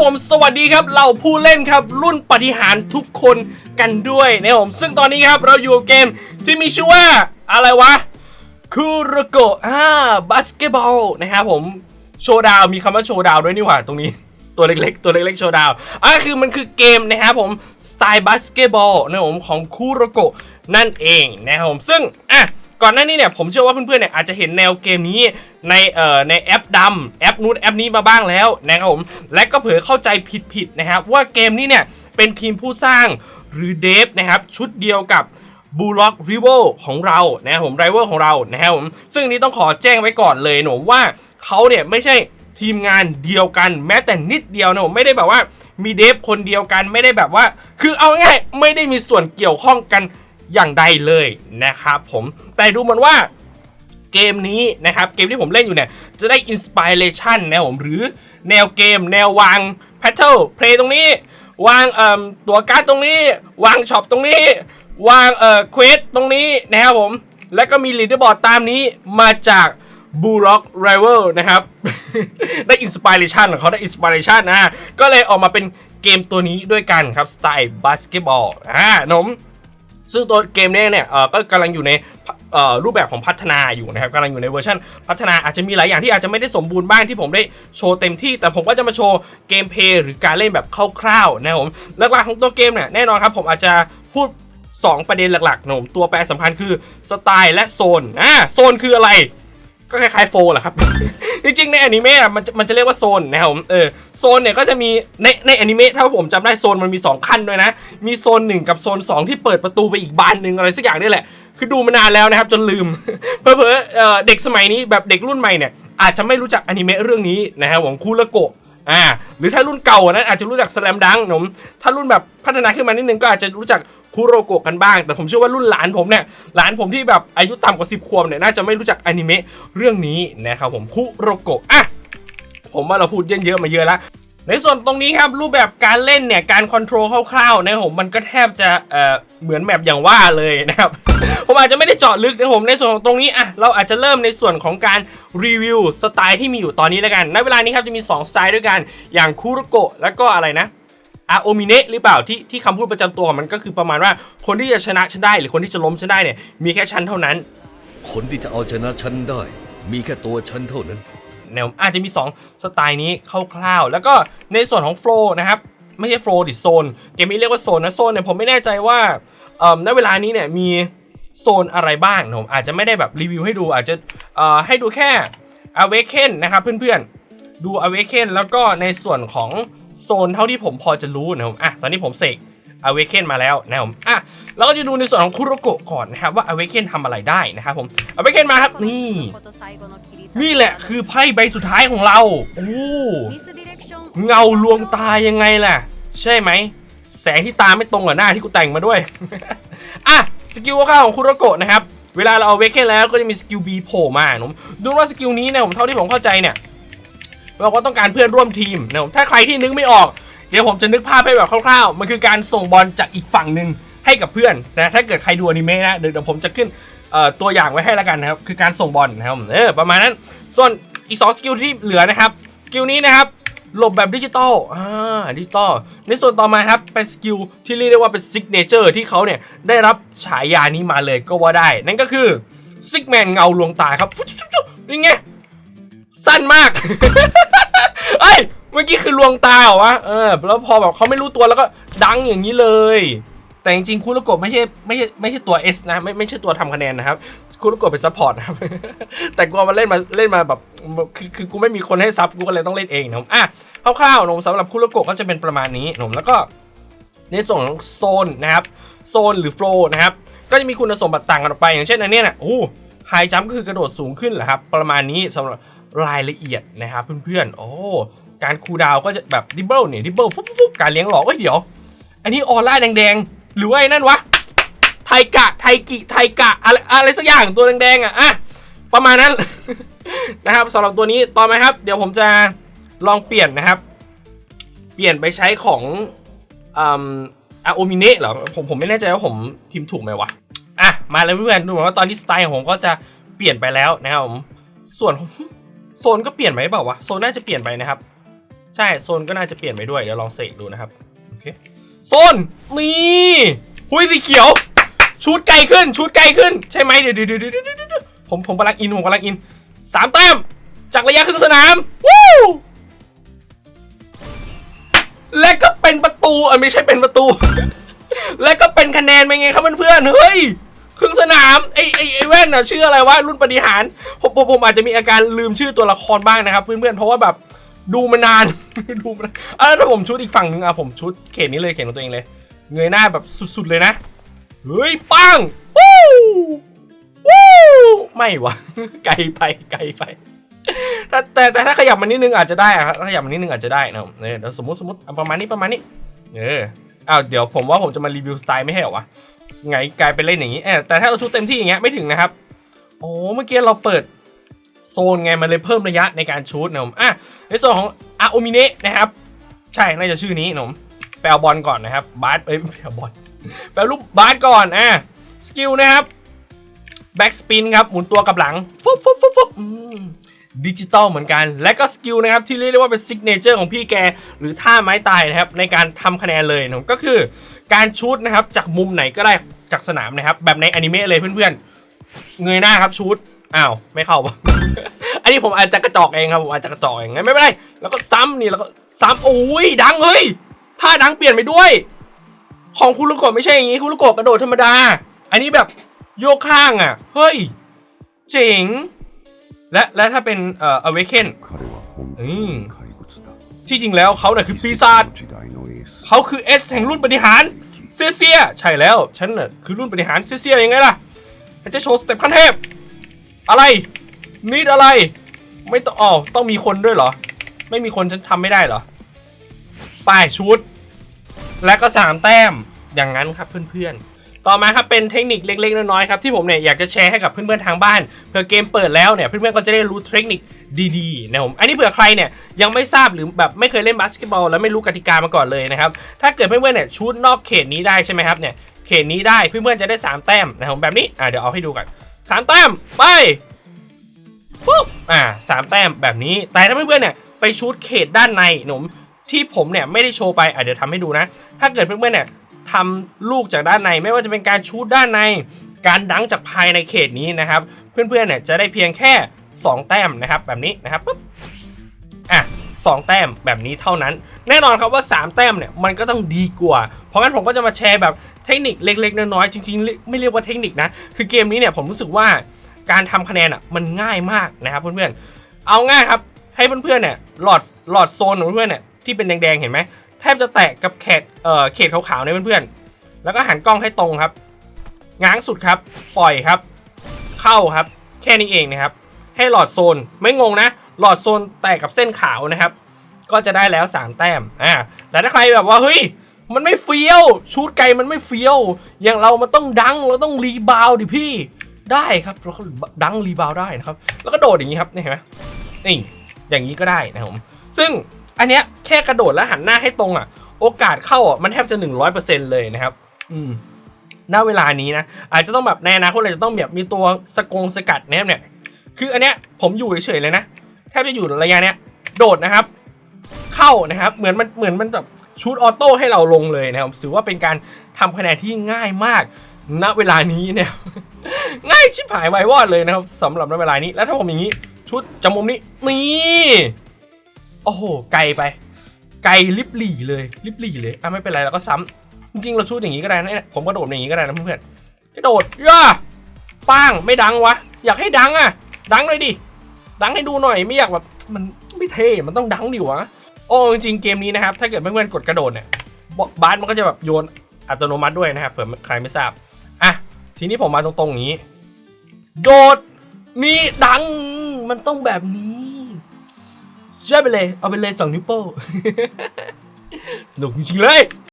ผมสวัสดีครับเราผู้เล่นครับรุ่นปฏิหารทุกคนกันด้วยนะผมซึ่งตอนนี้ครับเราอยู่เกมที่มีชื่อว่าอะไรวะคูโรโกะอ่าบาสเกตบอลนะครับผมโชว์ดาวมีคำว่าโชว์ดาวด้วยนี่หว่าตรงนี้ตัวเล็กๆ ตัวเล็กๆ โชว์ดาวอะคือมันคือเกมนะครับผมสไตล์บาสเกตบอลนะผมของคูโรโกะนั่นเองนะครับผมซึ่งอะ ก่อนหน้านี้เนี่ยผมเชื่อว่าเพื่อนๆเนี่ยอาจจะเห็นแนวเกมนี้ในเอ่อในแอปดำแอปนู้นแอปนี้มาบ้างแล้วนะครับผมและก็เผลอเข้าใจผิดๆนะครับว่าเกมนี้เนี่ยเป็นทีมผู้สร้างหรือเดฟนะครับชุดเดียวกับบูล็อกริเวลของเรานะครับผมไรเวลของเรานะครับผมซึ่งนี้ต้องขอแจ้งไว้ก่อนเลยหนูว่าเขาเนี่ยไม่ใช่ทีมงานเดียวกันแม้แต่นิดเดียวนะผมไม่ได้แบบว่ามีเดฟคนเดียวกันไม่ได้แบบว่า คือเอาง่ายไม่ได้มีส่วนเกี่ยวข้องกัน อย่างใดเลยนะครับผมแต่ดูเหมือนว่าเกมนี้นะครับเกมที่ผมเล่นอยู่เนี่ยจะได้อินสปิเรชันนะผมหรือแนวเกม แนววางแพทเทิลเพลย์ตรงนี้ วางเอ่อตัวการ์ดตรงนี้ วางช็อปตรงนี้ วางเอ่อเควสตรงนี้นะครับผม แล้วก็มีลีดเดอร์บอร์ดตามนี้มาจากบูล็อกไรเวลนะครับ ได้อินสปิเรชันของเขาได้อินสปิเรชันนะก็เลยออกมาเป็นเกมตัวนี้ด้วยกันครับสไตล์บาสเกตบอลอ่าหนม ซึ่งตัวเกมเนี้เนี่ยเอ่อก็กำลังอยู่ในรูปแบบของพัฒนาอยู่นะครับกำลังอยู่ในเวอร์ชันพัฒนาอาจจะมีหลายอย่างที่อาจจะไม่ได้สมบูรณ์บ้างที่ผมได้โชว์เต็มที่ แต่ผมก็จะมาโชว์เกมเพย์หรือการเล่นแบบคร่าวๆนะครับผมหลักๆของตัวเกมเนี่ยแน่นอนครับผมอาจจะพูด 2 ประเด็นหลักๆนะผมตัวแปรสำคัญคือสไตล์และโซนอ่าโซนคืออะไร ก็คล้ายๆโฟแหละครับ จริงๆในอนิเมะมันจะมันจะเรียกว่าโซนนะครับผมเออโซนเนี่ยก็จะมีในในอนิเมะถ้าผมจำได้โซนมันมี 2 ขั้นด้วยนะ มีโซน 1 กับโซน 2 ที่เปิดประตูไปอีกบานหนึ่งอะไรสักอย่างนี่แหละ คือดูมานานแล้วนะครับ จนลืม เพอเพอเด็กสมัยนี้แบบเด็กรุ่นใหม่เนี่ยอาจจะไม่รู้จักอนิเมะเรื่องนี้นะครับของคูระโกะ อ่าหรือถ้ารุ่นเก่านั้นอาจจะรู้จักสแลมดังผมถ้ารุ่นแบบพัฒนาขึ้นมานิดนึงก็อาจจะรู้จักคุโรโกะกันบ้าง แต่ผมเชื่อว่ารุ่นหลานผมเนี่ยหลานผมที่แบบอายุต่ำกว่า 10 ขวบเนี่ยน่าจะไม่รู้จักอนิเมะเรื่องนี้นะครับผมคุโรโกะอะผมว่าเราพูดเยอะๆมาเยอะแล้ว ในส่วนตรงนี้ครับรูปแบบการเล่นเนี่ยการคอนโทรลคร่าวๆนะผมมันก็แทบจะเอ่อเหมือนแมปอย่างว่าเลยนะครับ ผมอาจจะไม่ได้เจาะลึกนะผมในส่วนของตรงนี้อะเราอาจจะเริ่มในส่วนของการรีวิวสไตล์ที่มีอยู่ตอนนี้แล้วกันในเวลานี้ครับจะมี2สไตล์ด้วยกันอย่างคูโรโกะแล้วก็อะไรนะอาโอมิเนะหรือเปล่าที่ที่คำพูดประจำตัวของมันก็คือประมาณว่าคนที่จะชนะฉันได้ หรือคนที่จะล้มฉันได้เนี่ยมีแค่ฉันเท่านั้น คนที่จะเอาชนะฉันได้ มีแค่ตัวฉันเท่านั้น แนวอาจจะมี 2 สไตล์นี้คร่าวๆ แล้วก็ในส่วนของโฟล์นะครับ ไม่ใช่โฟล์ดิโซน เกมนี้เรียกว่าโซนนะ โซนเนี่ยผมไม่แน่ใจว่าเอ่อณเวลานี้เนี่ยมีโซนอะไรบ้างนะผมอาจจะไม่ได้แบบรีวิวให้ดูอาจจะเอ่อให้ดูแค่ Awaken นะครับเพื่อนๆ ดู Awaken แล้วก็ในส่วนของโซนเท่าที่ผมพอจะรู้นะผมอะตอนนี้ผมเสก Awaken มาแล้วนะครับผมอะเราก็จะดูในส่วนของคุโรโกะก่อนนะครับว่า Awaken ทำอะไรได้นะครับผม Awaken มาครับนี่ นี่แหละคือไพ่ใบสุดท้ายของเราโอ้เงาลวงตายังไงล่ะ ใช่ไหม แสงที่ตาไม่ตรงกับหน้าที่กูแต่งมาด้วย อะสกิลข้าวของคุโรโกะนะครับเวลาเราเอาเวกเคนแล้วก็จะมีสกิล B โผล่มาผมดูว่าสกิลนี้เนี่ยผมเท่าที่ผมเข้าใจเนี่ยเราก็ต้องการเพื่อนร่วมทีมนะผมถ้าใครที่นึกไม่ออก เดี๋ยวผมจะนึกภาพให้แบบคร่าวๆ มันคือการส่งบอลจากอีกฝั่งหนึ่งให้กับเพื่อนนะถ้าเกิดใครดูอนิเมะนะเดี๋ยวเดี๋ยวผมจะขึ้นตัวอย่างไว้ให้แล้วกันนะครับคือการส่งบอลนะครับเออประมาณนั้น ส่วนอีกสองสกิลที่เหลือนะครับสกิลนี้นะครับหลบแบบดิจิตอลอ่าดิจิตอลในส่วนต่อมาครับเป็นสกิลที่เรียกได้ว่าเป็นซิกเนเจอร์ที่เขาเนี่ยได้รับฉายานี้มาเลยก็ว่าได้ นั่นก็คือซิกแมนเงาลวงตาครับฟุ๊บฟุ๊บฟุ๊บนี่ไงสั้นมากเอ้ย เมื่อกี้คือลวงตาเหรอวะเออ แล้วพอแบบเขาไม่รู้ตัวแล้วก็ดังอย่างนี้เลย แต่จริงๆคุโรโกะไม่ใช่ไม่ใช่ไม่ใช่ตัว S นะไม่ไม่ใช่ตัวทำคะแนนนะครับคุโรโกะเป็นซัพพอร์ตนะครับ แต่กูเอามาเล่นมาเล่นมาแบบคือคือกูไม่มีคนให้ซับกูก็เลยต้องเล่นเองนะอะคร่าวๆนมสำหรับคุโรโกะก็จะเป็นประมาณนี้นมแล้วก็ในส่วนของโซนนะครับโซนหรือโฟล์นะครับก็จะมีคุณสมบัติต่างกันออกไปอย่างเช่นอันเนี้ยนะโอ้ไฮจัมก็คือกระโดดสูงขึ้นเหรอครับประมาณนี้สำหรับ รายละเอียดนะครับเพื่อนๆ โอ้การคูดาวก็จะแบบดิบเบิลเนี่ยดิบเบิลฟุ๊บฟุ๊บการเลี้ยงหลอกเอ้ยเดี๋ยว อันนี้ออร่าแดงๆ หรือว่าไอ้นั่นวะ ไทกะ ไทกิ ไทกะ อะไรอะไรสักอย่างตัวแดงๆ อะอะประมาณนั้นนะครับสำหรับตัวนี้ต่อไหมครับ เดี๋ยวผมจะลองเปลี่ยนนะครับ เปลี่ยนไปใช้ของอืมอาโอมิเนะเหรอผมผมไม่แน่ใจว่าผมพิมพ์ถูกไหมวะอะมาเลยเพื่อนดูเหมือนว่าตอนนี้สไตล์ของผมก็จะเปลี่ยนไปแล้วนะครับผมส่วน โซนก็เปลี่ยนไปเปล่าวะโซนน่าจะเปลี่ยนไปนะครับ ใช่โซนก็น่าจะเปลี่ยนไปด้วยเดี๋ยวลองเสกดูนะครับโอเคโซนนี่หุยสีเขียว ชุดไกลขึ้น ชุดไกลขึ้น ใช่ไหมเดี๋ยวเดี๋ยวเดี๋ยวเดี๋ยวผมผมกำลังอินผมกำลังอินสามแต้มจากระยะครึ่งสนามวู้และก็เป็นประตูเออไม่ใช่เป็นประตู และก็เป็นคะแนนเป็นไงครับเพื่อนๆเฮ้ย ครึ่งสนามไอ้ไอ้ไอ้แว่นน่ะชื่ออะไรวะรุ่นปฏิหารผมผมผมอาจจะมีอาการลืมชื่อตัวละครบ้างนะครับ เพื่อนๆเพราะว่าแบบดูมานาน ดูมานานอะแล้วถ้าผมชุดอีกฝั่งนึงอะผมชุดเขตนี้เลยเขตของตัวเองเลย เงยหน้าแบบสุดๆเลยนะเฮ้ยปังวู้วู้ไม่วะไกลไปไกลไปแต่แต่แตถ้าขยับมันนิดนึงอาจจะได้อะครับถ้าขยับมันนิดนึงอาจจะได้นะเนี่ยเดี๋ยวสมมติสมมติเอาประมาณนี้ประมาณนี้เอออ้าวเดี๋ยวผมว่าผมจะมารีวิวสไตล์ไม่ให้หรอวะ ไงกลายเป็นเล่นอย่างนี้แต่ถ้าเราชุดเต็มที่อย่างเงี้ยไม่ถึงนะครับโอ้เมื่อกี้เราเปิดโซนไงมันเลยเพิ่มระยะในการชูดนะผมอะในส่วนของอาโอมิเนะนะครับ ใช่น่าจะชื่อนี้นะผมไปเอาบอลก่อนนะครับบาสเอ้ยไม่เอาบอลแปลรูปบาสก่อนอะสกิลนะครับแบ็กสปินครับหมุนตัวกับหลังฟุบฟุบฟุบฟุบ ดิจิตอลเหมือนกัน และก็สกิลนะครับที่เรียกได้ว่าเป็นซิกเนเจอร์ของพี่แก หรือท่าไม้ตายนะครับในการทำคะแนนเลยนะก็คือ การชูดนะครับจากมุมไหนก็ได้จากสนามนะครับแบบในอนิเมะเลยเพื่อนๆ เงยหน้าครับชูดอ้าวไม่เข้าปะอันนี้ผมอาจจะกระจอกเองครับผมอาจจะกระจอกเองไม่เป็นไรแล้วก็ซ้ำนี่แล้วก็ซ้ำโอ้ยดังเฮ้ยท่าดังเปลี่ยนไปด้วย ของคุรุโกะไม่ใช่อย่างนี้คุรุโกะกระโดดธรรมดา อันนี้แบบโยกข้างอะ เฮ้ย เจ๋ง และและถ้าเป็นเอ่ออเวเคนอืมที่จริงแล้วเขาน่ยคือปีศาจเขาคือเอสแห่งรุ่นปฏิหารเซเซียใช่แล้ว ฉันน่ะคือรุ่นปฏิหารเซเซียยังไงล่ะฉันจะโชว์สเต็ปขั้นเทพ อะไรนิดอะไร ไม่ต้องอ๋อต้องมีคนด้วยเหรอ ไม่มีคนฉันทำไม่ได้เหรอป้ายชุด และก็สามแต้มอย่างนั้นครับเพื่อนๆ ต่อมาครับเป็นเทคนิคเล็กๆน้อยๆครับที่ผมเนี่ยอยากจะแชร์ให้กับเพื่อนๆทางบ้านเผื่อเกมเปิดแล้วเนี่ยเพื่อนๆก็จะได้รู้เทคนิคดีๆนะผมอันนี้เผื่อใครเนี่ยยังไม่ทราบหรือแบบไม่เคยเล่นบาสเกตบอลแล้วไม่รู้กติกามาก่อนเลยนะครับถ้าเกิดเพื่อนๆเนี่ยชูดนอกเขตนี้ได้ใช่ไหมครับเนี่ยเขตนี้ได้เพื่อนๆจะได้สามแต้มนะครับแบบนี้อะเดี๋ยวเอาให้ดูกันสามแต้มไปปุ๊บอ่าสามแต้มแบบนี้แต่ถ้าเพื่อนๆเนี่ยไปชูดเขตด้านในหนุ่มที่ผมเนี่ยไม่ได้โชว์ไปอะเดี๋ยวทำให้ดูนะ ถ้าเกิดเพื่อนๆเนี่ย ทำลูกจากด้านใน ไม่ว่าจะเป็นการชูดด้านใน การดังจากภายในเขตนี้นะครับ เพื่อนๆเนี่ยจะได้เพียงแค่ 2 แต้มนะครับ แบบนี้นะครับปุ๊บอะสองแต้มแบบนี้เท่านั้น แน่นอนครับว่า 3 แต้มเนี่ยมันก็ต้องดีกว่า เพราะงั้นผมก็จะมาแชร์แบบเทคนิคเล็ก ๆ น้อยๆจริงๆ ไม่เรียกว่าเทคนิคนะ คือเกมนี้เนี่ยผมรู้สึกว่าการทำคะแนนอะมันง่ายมากนะครับเพื่อนๆเอาง่ายครับให้เพื่อนๆเนี่ยหลอดหลอดโซนของเพื่อนๆเนี่ยที่เป็นแดงๆเห็นไหม แทบจะแตะกับแขกเอ่อเขตขาวๆเนี่ยเพื่อนๆ แล้วก็หันกล้องให้ตรงครับ ง้างสุดครับ ปล่อยครับ เข้าครับ แค่นี้เองนะครับ ให้หลอดโซนไม่งงนะ หลอดโซนแตกกับเส้นขาวนะครับ ก็จะได้แล้ว 3 แต้ม อ่า แต่ถ้าใครแบบว่าเฮ้ย มันไม่เฟี้ยว ชูดไกลมันไม่เฟี้ยว อย่างเรามันต้องดัง เราต้องรีบาวดิพี่ ได้ครับ เราก็ดังรีบาวได้นะครับ แล้วก็โดดอย่างนี้ครับ นี่เห็นไหมนี่ อย่างนี้ก็ได้นะครับผม ซึ่ง อันเนี้ยแค่กระโดดแล้วหันหน้าให้ตรงอะ โอกาสเข้าอะมันแทบจะ 100%เลยนะครับ อืมณเวลานี้นะอาจจะต้องแบบในอนาคตเราจะต้องแบบมีตัวสกงสกัดนะครับเนี่ยคืออันเนี้ยผมอยู่เฉยๆเลยนะแทบจะอยู่ระยะเนี้ยโดดนะครับ เข้านะครับเหมือนมันเหมือนมันแบบชูดออโต้ให้เราลงเลยนะครับถือว่าเป็นการทำคะแนนที่ง่ายมาก ณเวลานี้เนี่ยง่ายชิบหายไววอดเลยนะครับสำหรับณเวลานี้แล้วถ้าผมอย่างนี้ชุดจมุมนี้นี่ โอ้โห ไกลไป ไกลลิบหลี่เลยลิบหลี่เลยอะไม่เป็นไรเราก็ซ้ำจริงๆเราชุดอย่างนี้ก็ได้นะเนี่ยผมกระโดดอย่างนี้ก็ได้นะเพื่อนกระโดดย่าป้างไม่ดังวะ อยากให้ดังอะ ดังเลยดิดังให้ดูหน่อยไม่อยากแบบมันไม่เท่มันต้องดังดิวะโอ้จริงๆเกมนี้นะครับ ถ้าเกิดเพื่อนๆกดกระโดดเนี่ยบบาสมันก็จะแบบโยนอัตโนมัติด้วยนะครับเผื่อใครไม่ทราบอะทีนี้ผมมาตรงๆอย่างนี้ โดดนี่ดังมันต้องแบบนี้ ช่วยไปเลย เอาไปเลยสองนิ้วโป้งสนุกจริงๆเลย